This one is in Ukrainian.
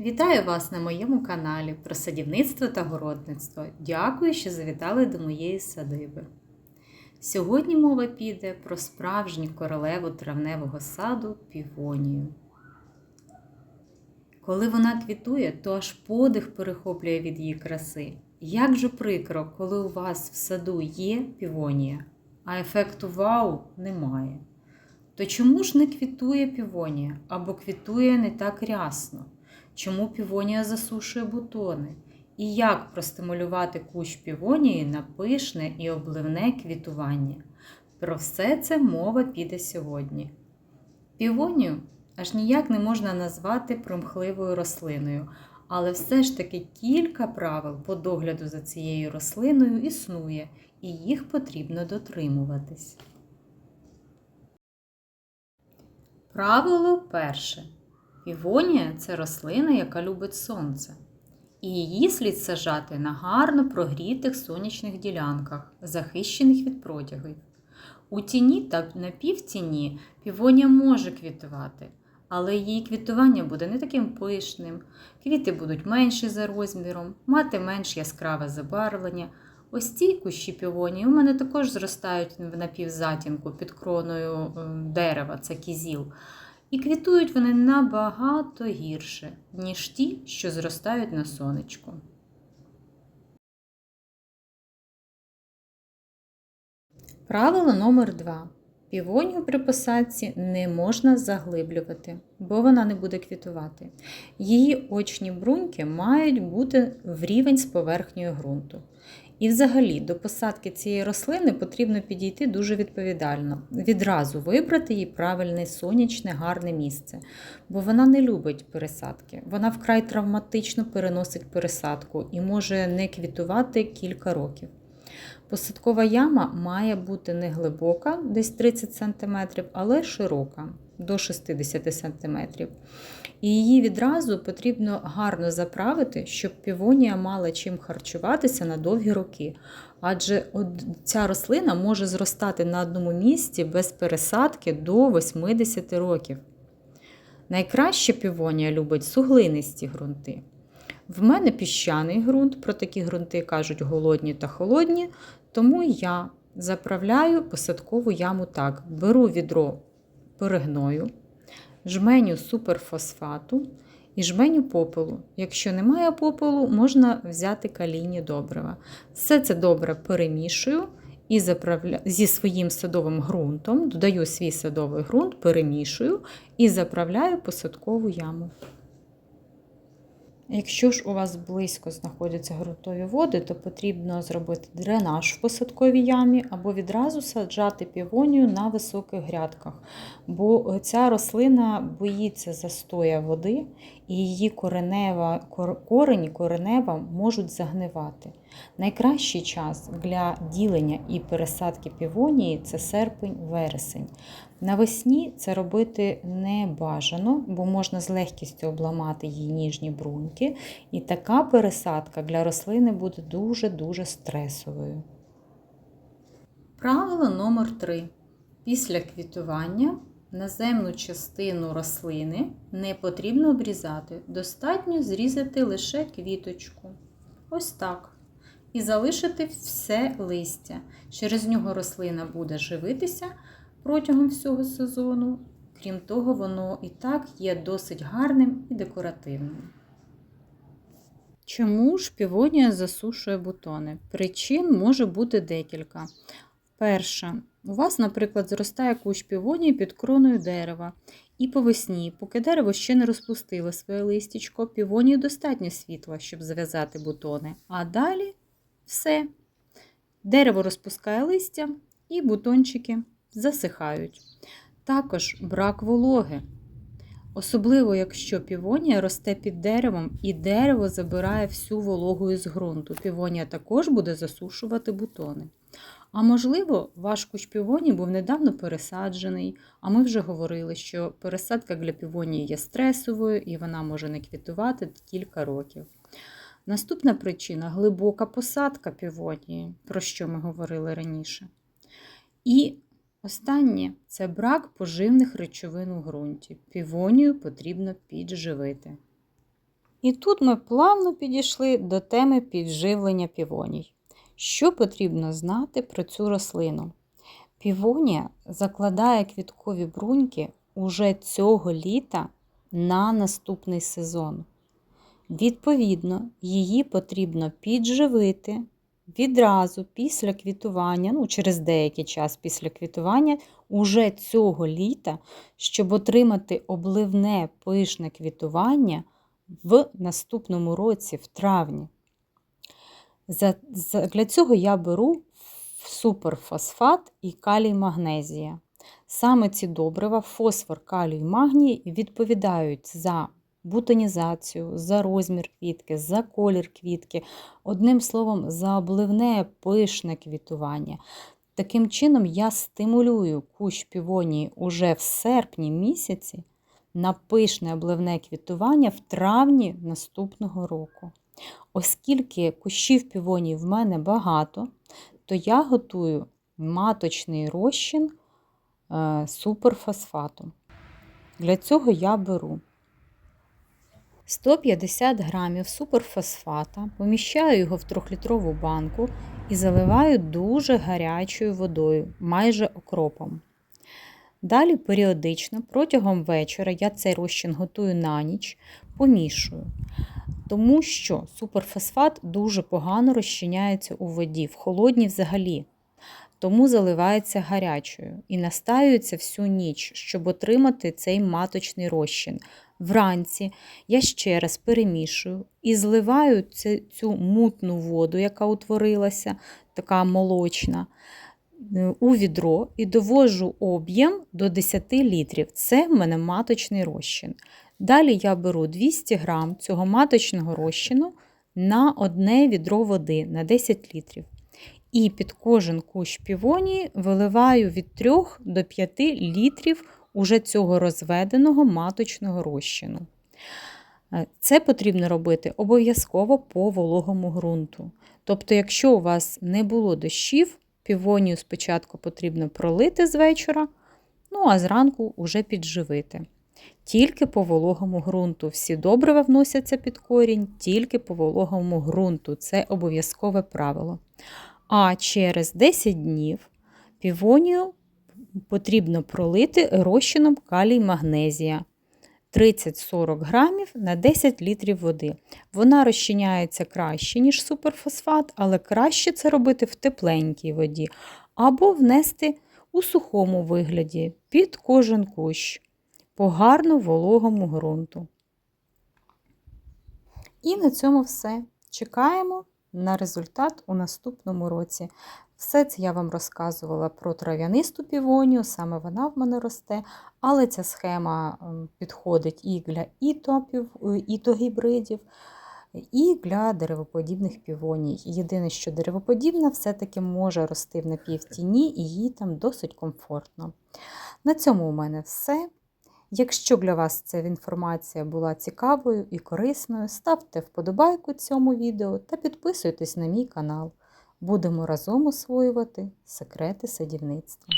Вітаю вас на моєму каналі про садівництво та городництво. Дякую, що завітали до моєї садиби. Сьогодні мова піде про справжню королеву травневого саду півонію. Коли вона квітує, то аж подих перехоплює від її краси. Як же прикро, коли у вас в саду є півонія, а ефекту вау немає. То чому ж не квітує півонія або квітує не так рясно? Чому півонія засушує бутони? І як простимулювати кущ півонії на пишне і обливне квітування? Про все це мова піде сьогодні. Півонію аж ніяк не можна назвати примхливою рослиною, але все ж таки кілька правил по догляду за цією рослиною існує, і їх потрібно дотримуватись. Правило перше. Півонія це рослина, яка любить сонце. І її слід сажати на гарно прогрітих сонячних ділянках, захищених від протягів. У тіні та напівтіні півонія може квітувати, але її квітування буде не таким пишним, квіти будуть менші за розміром, мати менш яскраве забарвлення. Ось ці кущі півонії у мене також зростають в напівзатінку під кроною дерева, це кізіл. І квітують вони набагато гірше, ніж ті, що зростають на сонечку. Правило номер 2 Півонію при посадці не можна заглиблювати, бо вона не буде квітувати. Її очні бруньки мають бути в рівень з поверхнею ґрунту. І взагалі до посадки цієї рослини потрібно підійти дуже відповідально, відразу вибрати їй правильне сонячне, гарне місце, бо вона не любить пересадки. Вона вкрай травматично переносить пересадку і може не квітувати кілька років. Посадкова яма має бути не глибока, десь 30 см, але широка до 60 см. І її відразу потрібно гарно заправити, щоб півонія мала чим харчуватися на довгі роки. Адже ця рослина може зростати на одному місці без пересадки до 80 років. Найкраще півонія любить суглинисті ґрунти. В мене піщаний ґрунт, про такі ґрунти кажуть голодні та холодні, тому я заправляю посадкову яму так: беру відро перегною, жменю суперфосфату і жменю попелу. Якщо немає попелу, можна взяти калійні добрива. Все це добре перемішую і заправля... зі своїм садовим ґрунтом, додаю свій садовий ґрунт, перемішую і заправляю посадкову яму. Якщо ж у вас близько знаходяться ґрунтові води, то потрібно зробити дренаж в посадковій ямі або відразу саджати півонію на високих грядках, бо ця рослина боїться застоя води і її коренева, корені коренева можуть загнивати. Найкращий час для ділення і пересадки півонії це серпень-вересень. Навесні це робити не бажано, бо можна з легкістю обламати її ніжні бруньки, і така пересадка для рослини буде дуже-дуже стресовою. Правило номер 3 Після квітування наземну частину рослини не потрібно обрізати, достатньо зрізати лише квіточку. Ось так. І залишити все листя. Через нього рослина буде живитися протягом всього сезону. Крім того, воно і так є досить гарним і декоративним. Чому ж півонія засушує бутони? Причин може бути декілька. Перша, у вас, наприклад, зростає кущ півонії під кроною дерева. І по весні, поки дерево ще не розпустило своє листячко, півонії достатньо світла, щоб зав'язати бутони. А далі все. Дерево розпускає листя і бутончики засихають. Також брак вологи. Особливо, якщо півонія росте під деревом і дерево забирає всю вологу із ґрунту. Півонія також буде засушувати бутони. А можливо, ваш кущ півонії був недавно пересаджений, а ми вже говорили, що пересадка для півонії є стресовою і вона може не квітувати кілька років. Наступна причина глибока посадка півонії, про що ми говорили раніше. І останнє це брак поживних речовин у ґрунті. Півонію потрібно підживити. І тут ми плавно підійшли до теми підживлення півоній. Що потрібно знати про цю рослину? Півонія закладає квіткові бруньки уже цього літа на наступний сезон. Відповідно, її потрібно підживити відразу після квітування, ну, через деякий час після квітування, уже цього літа, щоб отримати обливне пишне квітування в наступному році, в травні. Для цього я беру суперфосфат і калій магнезія. Саме ці добрива, фосфор, калій, магній відповідають за бутонізацію, за розмір квітки, за колір квітки, одним словом, за обливне пишне квітування. Таким чином, я стимулюю кущ півонії уже в серпні місяці на пишне обливне квітування в травні наступного року. Оскільки кущів півонії в мене багато, то я готую маточний розчин е, суперфосфату. Для цього я беру 150 грамів суперфосфата, поміщаю його в 3-літрову банку і заливаю дуже гарячою водою, майже окропом. Далі періодично протягом вечора я цей розчин готую на ніч, помішую. Тому що суперфосфат дуже погано розчиняється у воді, в холодній взагалі. Тому заливається гарячою і настаюється всю ніч, щоб отримати цей маточний розчин. Вранці я ще раз перемішую і зливаю цю мутну воду, яка утворилася, така молочна, у відро і довожу об'єм до 10 літрів. Це в мене маточний розчин. Далі я беру 200 грам цього маточного розчину на одне відро води на 10 літрів. І під кожен кущ півонії виливаю від 3 до 5 літрів уже цього розведеного маточного розчину. Е, це потрібно робити обов'язково по вологому ґрунту. Тобто, якщо у вас не було дощів, півонію спочатку потрібно пролити з вечора, ну а зранку вже підживити. Тільки по вологому ґрунту. Всі добрива вносяться під корінь, тільки по вологому ґрунту. Це обов'язкове правило. А через 10 днів півонію потрібно пролити розчином калій магнезія 30-40 грамів на 10 літрів води. Вона розчиняється краще, ніж суперфосфат, але краще це робити в тепленькій воді, або внести у сухому вигляді під кожен кущ по гарно вологому ґрунту. І на цьому все. Чекаємо на результат у наступному році. Все це я вам розказувала про трав'янисту півонію, саме вона в мене росте, але ця схема підходить і для ітогібридів, і для деревоподібних півоній. Єдине, що деревоподібна все-таки може рости в напівтіні, і їй там досить комфортно. На цьому у мене все. Якщо для вас ця інформація була цікавою і корисною, ставте вподобайку цьому відео та підписуйтесь на мій канал. Будемо разом освоювати секрети садівництва.